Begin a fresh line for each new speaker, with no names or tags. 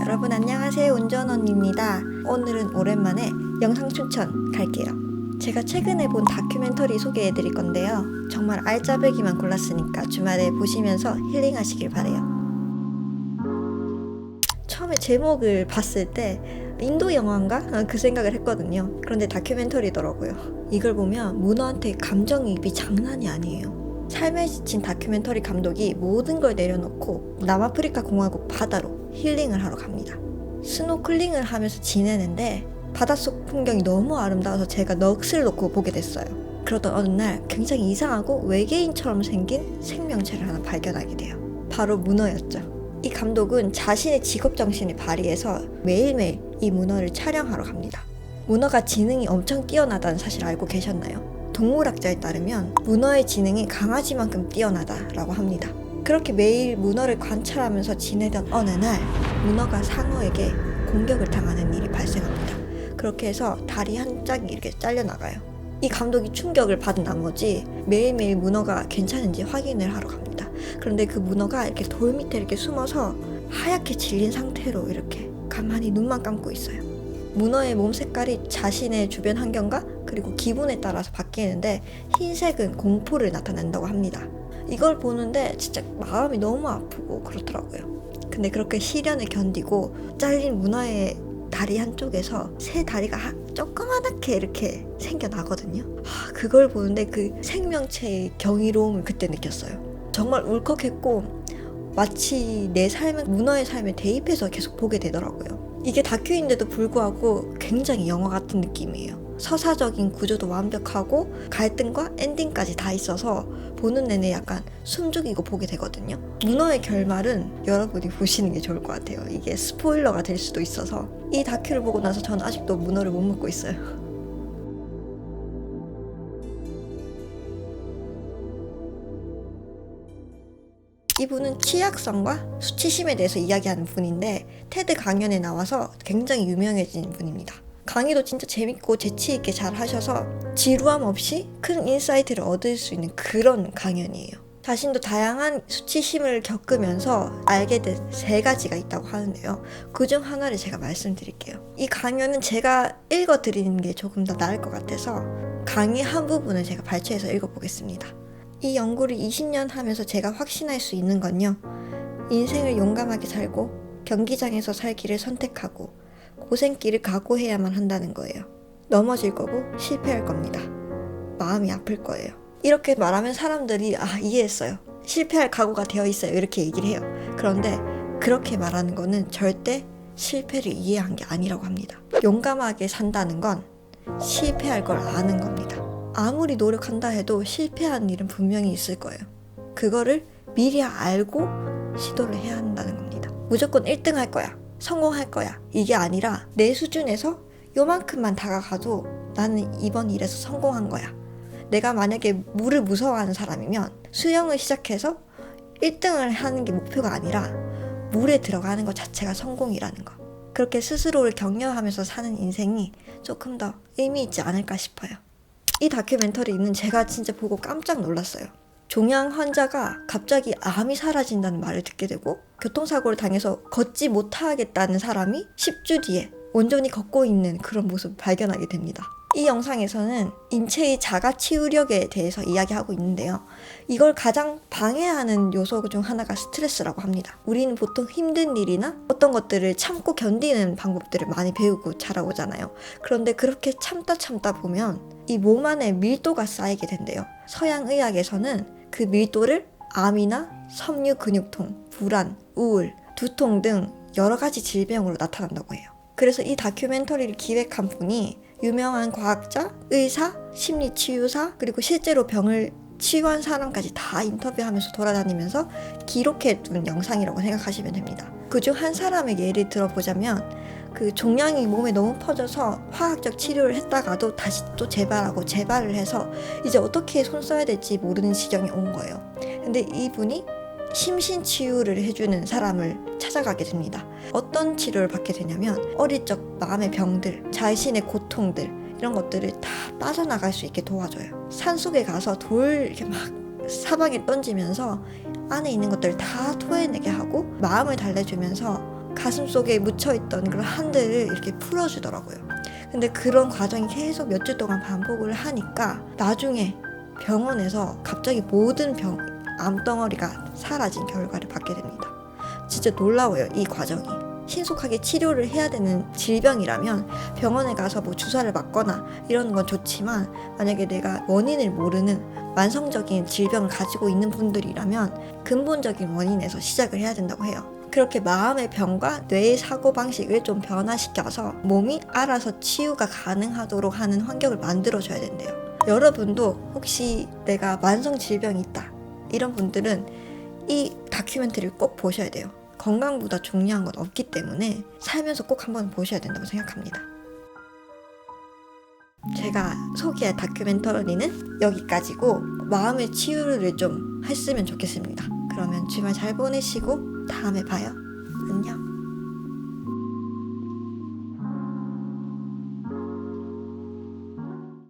여러분 안녕하세요 운전원입니다. 오늘은 오랜만에 영상 추천 갈게요. 제가 최근에 본 다큐멘터리 소개해 드릴 건데요. 정말 알짜배기만 골랐으니까 주말에 보시면서 힐링하시길 바래요. 처음에 제목을 봤을 때 인도 영화인가? 아, 그 생각을 했거든요. 그런데 다큐멘터리더라고요. 이걸 보면 문어한테 감정이입이 장난이 아니에요. 삶에 지친 다큐멘터리 감독이 모든 걸 내려놓고 남아프리카 공화국 바다로 힐링을 하러 갑니다. 스노클링을 하면서 지내는데 바닷속 풍경이 너무 아름다워서 제가 넋을 놓고 보게 됐어요. 그러던 어느 날 굉장히 이상하고 외계인처럼 생긴 생명체를 하나 발견하게 돼요. 바로 문어였죠. 이 감독은 자신의 직업 정신을 발휘해서 매일매일 이 문어를 촬영하러 갑니다. 문어가 지능이 엄청 뛰어나다는 사실 알고 계셨나요? 동물학자에 따르면 문어의 지능이 강아지만큼 뛰어나다라고 합니다. 그렇게 매일 문어를 관찰하면서 지내던 어느 날 문어가 상어에게 공격을 당하는 일이 발생합니다. 그렇게 해서 다리 한 짝이 이렇게 잘려나가요. 이 감독이 충격을 받은 나머지 매일매일 문어가 괜찮은지 확인을 하러 갑니다. 그런데 그 문어가 이렇게 돌 밑에 이렇게 숨어서 하얗게 질린 상태로 이렇게 가만히 눈만 감고 있어요. 문어의 몸 색깔이 자신의 주변 환경과 그리고 기분에 따라서 바뀌는데 흰색은 공포를 나타낸다고 합니다. 이걸 보는데 진짜 마음이 너무 아프고 그렇더라고요. 근데 그렇게 시련을 견디고 잘린 문어의 다리 한쪽에서 새 다리가 하- 조그맣게 이렇게 생겨나거든요. 아, 그걸 보는데 그 생명체의 경이로움을 그때 느꼈어요. 정말 울컥했고 마치 내 삶은 문어의 삶에 대입해서 계속 보게 되더라고요. 이게 다큐인데도 불구하고 굉장히 영화 같은 느낌이에요. 서사적인 구조도 완벽하고 갈등과 엔딩까지 다 있어서 보는 내내 약간 숨죽이고 보게 되거든요. 문어의 결말은 여러분이 보시는 게 좋을 것 같아요. 이게 스포일러가 될 수도 있어서 이 다큐를 보고 나서 저는 아직도 문어를 못 먹고 있어요. 이분은 취약성과 수치심에 대해서 이야기하는 분인데 테드 강연에 나와서 굉장히 유명해진 분입니다. 강의도 진짜 재밌고 재치 있게 잘 하셔서 지루함 없이 큰 인사이트를 얻을 수 있는 그런 강연이에요. 자신도 다양한 수치심을 겪으면서 알게 된 세 가지가 있다고 하는데요. 그 중 하나를 제가 말씀드릴게요. 이 강연은 제가 읽어 드리는 게 조금 더 나을 것 같아서 강의 한 부분을 제가 발췌해서 읽어보겠습니다. 이 연구를 20년 하면서 제가 확신할 수 있는 건요. 인생을 용감하게 살고 경기장에서 살기를 선택하고 고생길을 각오해야만 한다는 거예요. 넘어질 거고 실패할 겁니다. 마음이 아플 거예요. 이렇게 말하면 사람들이 아 이해했어요. 실패할 각오가 되어 있어요. 이렇게 얘기를 해요. 그런데 그렇게 말하는 거는 절대 실패를 이해한 게 아니라고 합니다. 용감하게 산다는 건 실패할 걸 아는 겁니다. 아무리 노력한다 해도 실패하는 일은 분명히 있을 거예요. 그거를 미리 알고 시도를 해야 한다는 겁니다. 무조건 1등 할 거야. 성공할 거야. 이게 아니라 내 수준에서 요만큼만 다가가도 나는 이번 일에서 성공한 거야. 내가 만약에 물을 무서워하는 사람이면 수영을 시작해서 1등을 하는 게 목표가 아니라 물에 들어가는 것 자체가 성공이라는 거. 그렇게 스스로를 격려하면서 사는 인생이 조금 더 의미 있지 않을까 싶어요. 이 다큐멘터리는 제가 진짜 보고 깜짝 놀랐어요. 종양 환자가 갑자기 암이 사라진다는 말을 듣게 되고 교통사고를 당해서 걷지 못하겠다는 사람이 10주 뒤에 온전히 걷고 있는 그런 모습을 발견하게 됩니다. 이 영상에서는 인체의 자가 치유력에 대해서 이야기하고 있는데요. 이걸 가장 방해하는 요소 중 하나가 스트레스라고 합니다. 우리는 보통 힘든 일이나 어떤 것들을 참고 견디는 방법들을 많이 배우고 자라오잖아요. 그런데 그렇게 참다 참다 보면 이 몸 안에 밀도가 쌓이게 된대요. 서양 의학에서는 그 밀도를 암이나 섬유 근육통, 불안, 우울, 두통 등 여러 가지 질병으로 나타난다고 해요. 그래서 이 다큐멘터리를 기획한 분이 유명한 과학자, 의사, 심리치유사, 그리고 실제로 병을 치유한 사람까지 다 인터뷰하면서 돌아다니면서 기록해둔 영상이라고 생각하시면 됩니다. 그중 한 사람의 예를 들어보자면 그 종양이 몸에 너무 퍼져서 화학적 치료를 했다가도 다시 또 재발하고 재발을 해서 이제 어떻게 손 써야 될지 모르는 지경이 온 거예요. 근데 이분이 심신 치유를 해주는 사람을 찾아가게 됩니다. 어떤 치료를 받게 되냐면 어릴 적 마음의 병들, 자신의 고통들 이런 것들을 다 빠져나갈 수 있게 도와줘요. 산 속에 가서 돌 이렇게 막 사방에 던지면서 안에 있는 것들을 다 토해내게 하고 마음을 달래주면서 가슴 속에 묻혀있던 그런 한들을 이렇게 풀어주더라고요. 근데 그런 과정이 계속 몇 주 동안 반복을 하니까 나중에 병원에서 갑자기 모든 병, 암덩어리가 사라진 결과를 받게 됩니다. 진짜 놀라워요, 이 과정이. 신속하게 치료를 해야 되는 질병이라면 병원에 가서 뭐 주사를 맞거나 이러는 건 좋지만 만약에 내가 원인을 모르는 만성적인 질병을 가지고 있는 분들이라면 근본적인 원인에서 시작을 해야 된다고 해요. 그렇게 마음의 병과 뇌의 사고 방식을 좀 변화시켜서 몸이 알아서 치유가 가능하도록 하는 환경을 만들어줘야 된대요. 여러분도 혹시 내가 만성 질병이 있다 이런 분들은 이 다큐멘터리를 꼭 보셔야 돼요. 건강보다 중요한 건 없기 때문에 살면서 꼭 한번 보셔야 된다고 생각합니다. 제가 소개할 다큐멘터리는 여기까지고 마음의 치유를 좀 했으면 좋겠습니다. 그러면 주말 잘 보내시고 다음에 봐요. 안녕.